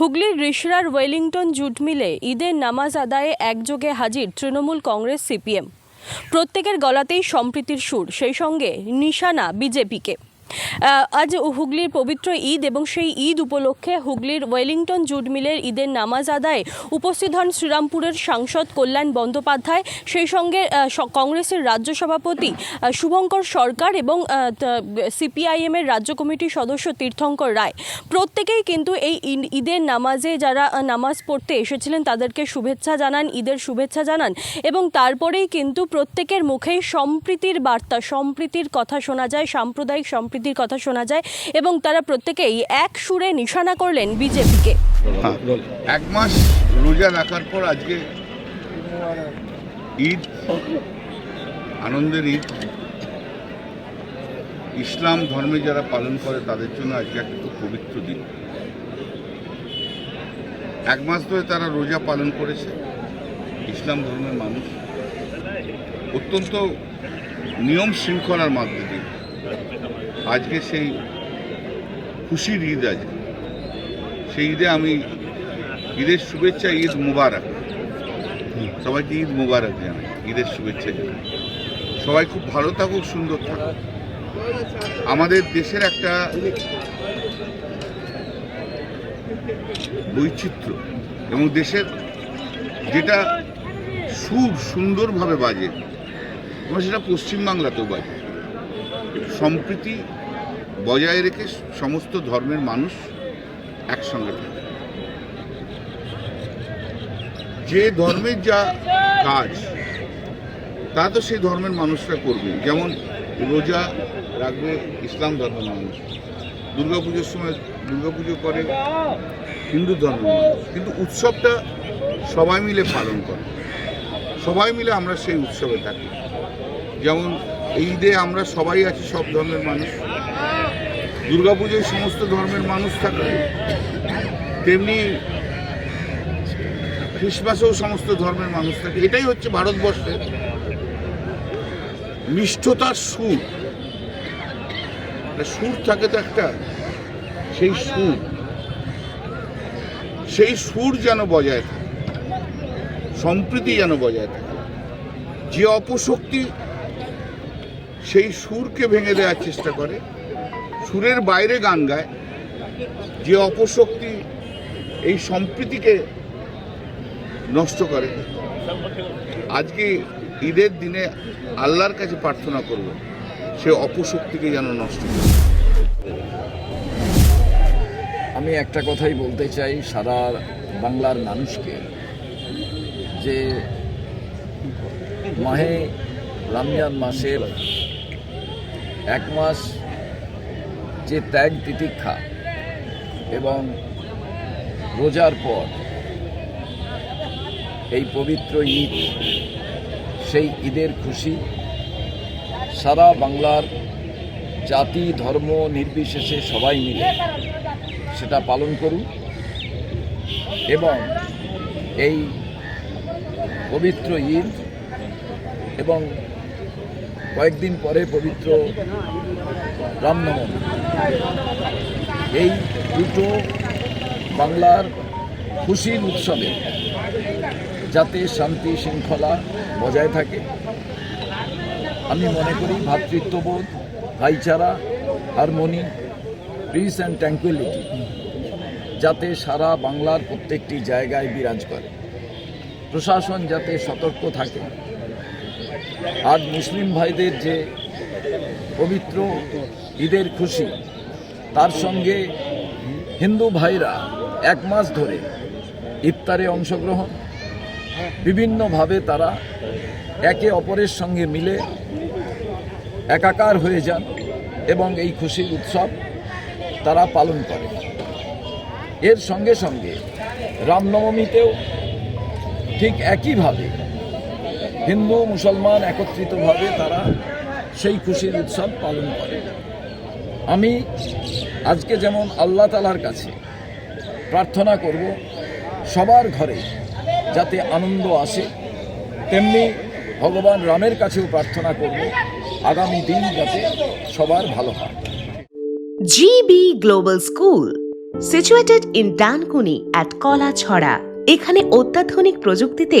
হুগলির রিষড়ার Wellington jute মিলে ঈদের নামাজ আদায়ে একযোগে হাজির তৃণমূল কংগ্রেস সিপিএম। প্রত্যেকের গলাতেই সম্প্রীতির সুর, সেই সঙ্গে নিশানা বিজেপিকে। আজ হুগলির পবিত্র ঈদ এবং সেই ঈদ উপলক্ষে হুগলির ওয়েলিংটন জুট মিলের ঈদের নামাজ আদায়ে উপস্থিত হন শ্রীরামপুরের সাংসদ কল্যাণ বন্দ্যোপাধ্যায়, সেই সঙ্গে কংগ্রেসের রাজ্য সভাপতি শুভঙ্কর সরকার এবং সিপিআইএমের রাজ্য কমিটির সদস্য তীর্থঙ্কর রায়। প্রত্যেকেই কিন্তু এই ঈদের নামাজে যারা নামাজ পড়তে এসেছিলেন তাদেরকে শুভেচ্ছা জানান, ঈদের শুভেচ্ছা জানান এবং তারপরেই কিন্তু প্রত্যেকের মুখেই সম্প্রীতির বার্তা, সম্প্রীতির কথা শোনা যায়, সাম্প্রদায়িক সম্প্রীতির কথা শোনা যায় এবং তারা প্রত্যেকেই এক সুরে নিশানা করলেন বিজেপিকে। হ্যাঁ, এক মাস রোজা রাখার পর আজকে ঈদ আনন্দের ঈদ। ইসলাম ধর্মে যারা পালন করে তাদের জন্য আজকে একটা পবিত্র দিন। এক মাস ধরে তারা রোজা পালন করেছে। ইসলাম ধর্মের মানুষ। অত্যন্ত নিয়ম শৃঙ্খলার মাধ্যমে। আজকে সেই খুশির ঈদ আজকে সেই ঈদে আমি ঈদের শুভেচ্ছা, ঈদ মুবারক। সবাইকে ঈদ মুবারক জানাই, ঈদের শুভেচ্ছা জানাই। সবাই খুব ভালো থাকুক, সুন্দর থাকুক। আমাদের দেশের একটা বৈচিত্র্য এবং দেশের যেটা সুর সুন্দরভাবে বাজে, এবং সেটা পশ্চিমবাংলাতেও বাজে। সম্প্রীতি বজায় রেখে সমস্ত ধর্মের মানুষ একসঙ্গে থাকে। যে ধর্মের যা কাজ, তা তো সেই ধর্মের মানুষরা করবে। যেমন রোজা রাখবে ইসলাম ধর্মের মানুষ। দুর্গাপুজোর সময় দুর্গাপুজো করে হিন্দু মানুষ। কিন্তু উৎসবটা সবাই মিলে পালন করে। সবাই মিলে আমরা সেই উৎসবে থাকি। যেমন ঈদে আমরা সবাই আছি সব ধর্মের মানুষ। দুর্গাপুজোয় সমস্ত ধর্মের মানুষ থাকে। তেমনি খ্রিসমাসেও সমস্ত ধর্মের মানুষ থাকে। এটাই হচ্ছে ভারতবর্ষের মিষ্টতার সুর। সুর থাকে তো একটা, সেই সুর। সেই সুর যেন বজায় থাকে, সম্প্রীতি যেন বজায় থাকে। যে অপশক্তি সেই সুরকে ভেঙে দেওয়ার চেষ্টা করে সুরের বাইরে গান গায়, যে অপশক্তি এই সম্প্রীতিকে নষ্ট করে। আজকে ঈদের দিনে আল্লাহর কাছে প্রার্থনা করব, সে অপশক্তিকে যেন নষ্ট করে। আমি একটা কথাই বলতে চাই সারা বাংলার মানুষকে, যে মাহে রমজান মাসের এক মাস যে ত্যাগ তিতিক্ষা এবং রোজার পর এই পবিত্র ঈদ, সেই ঈদের খুশি সারা বাংলার জাতি, ধর্ম নির্বিশেষে সবাই মিলে সেটা পালন করুন এবং এই পবিত্র ঈদ এবং কয়েকদিন পরে পবিত্র রামনবমী এই দুটো বাংলার খুশির উৎসবে যাতে শান্তি শৃঙ্খলা বজায় থাকে, আমি মনে করি ভ্রাতৃত্ববোধ ভাইচারা, হারমোনি পিস অ্যান্ড ট্যাঙ্কুইলিটি যাতে সারা বাংলার প্রত্যেকটি জায়গায় বিরাজ করে। প্রশাসন যাতে সতর্ক থাকে। আর মুসলিম ভাইদের যে পবিত্র ঈদের খুশি। তার সঙ্গে হিন্দু ভাইরা এক মাস ধরে ইফতারে অংশগ্রহণ। বিভিন্নভাবে তারা একে অপরের সঙ্গে মিলে একাকার হয়ে যান এবং এই খুশির উৎসব তারা পালন করে। এর সঙ্গে সঙ্গে রামনবমীতেও ঠিক একইভাবে হিন্দু, মুসলমান একত্রিতভাবে তারা সেই খুশির উৎসব পালন করে। আমি আজকে যেমন আল্লাহ তালার কাছে প্রার্থনা করব, সবার ঘরে যাতে আনন্দ আসে, তেমনি ভগবান রামের কাছেও প্রার্থনা করব, আগামী দিন যাতে সবার ভালো হয়। GB global school situated in Dankuni at Kalachhara. এখানে অত্যাধুনিক প্রযুক্তিতে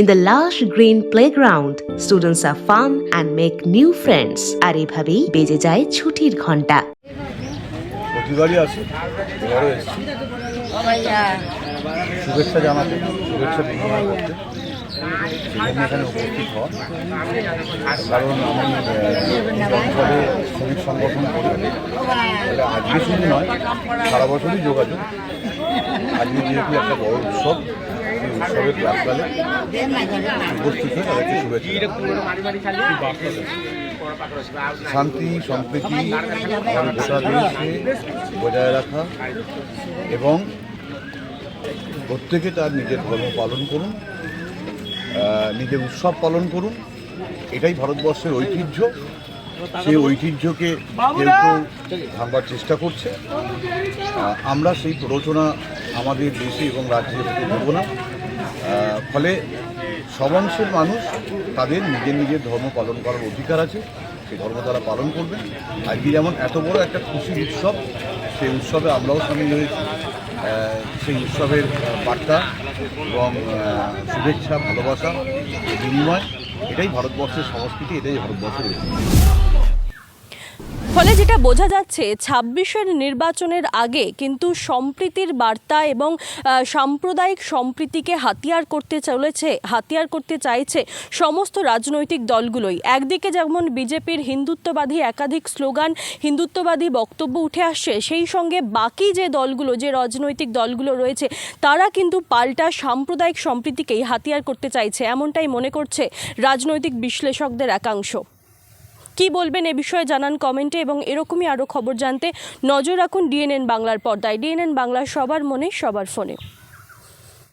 In the lush green playground, students are fun and make new friends. আর এভাবেই বেজে যায় ছুটির ঘণ্টা। প্রতিবারই আসি এবারও এসেছি। শুভেচ্ছা জানাতে শুভেচ্ছা বিনিময় করতে। আজকে শুধু নয় সারা বছরই যোগাযোগ। আজকে যেহেতু একটা বড় উৎসব উপস্থিত হয়ে তাদেরকে শুভেচ্ছা শান্তি, সম্প্রীতি গোটা বজায় রাখা এবং প্রত্যেকে তার নিজের ধর্ম পালন করুন নিজের উৎসব পালন করুন। এটাই ভারতবর্ষের ঐতিহ্য। সেই ঐতিহ্যকে কেউ কেউ ভাঙবার চেষ্টা করছে। আমরা সেই প্ররোচনা আমাদের দেশে এবং রাজ্যে হতে দেব না। ফলে সব অংশের মানুষ তাদের নিজের নিজের ধর্ম পালন করার অধিকার আছে, সেই ধর্ম তারা পালন করবে। আজকে যেমন এত বড় একটা খুশির উৎসব, সেই উৎসবে আমরাও সামিল হয়েছি। সেই উৎসবের বার্তা এবং শুভেচ্ছা, ভালোবাসা, বিনিময়, এটাই ভারতবর্ষের সংস্কৃতি, এটাই ভারতবর্ষের ফলে যেটা বোঝা যাচ্ছে, ছাব্বিশের নির্বাচনের আগে কিন্তু সম্প্রীতির বার্তা এবং সাম্প্রদায়িক সম্প্রীতিকে হাতিয়ার করতে চলেছে, হাতিয়ার করতে চাইছে সমস্ত রাজনৈতিক দলগুলোই। একদিকে যেমন বিজেপির হিন্দুত্ববাদী একাধিক স্লোগান, হিন্দুত্ববাদী বক্তব্য উঠে আসছে, সেই সঙ্গে বাকি যে দলগুলো, যে রাজনৈতিক দলগুলো রয়েছে, তারা কিন্তু পাল্টা সাম্প্রদায়িক সম্প্রীতিকেই হাতিয়ার করতে চাইছে, এমনটাই মনে করছে রাজনৈতিক বিশ্লেষকদের একাংশ। কি বলবেন এ বিষয়ে জানান কমেন্টে এবং এরকমই আরও খবর জানতে নজর রাখুন ডিএনএন বাংলার পর্দায়। ডিএনএন বাংলার সবার মনে, সবার ফোনে।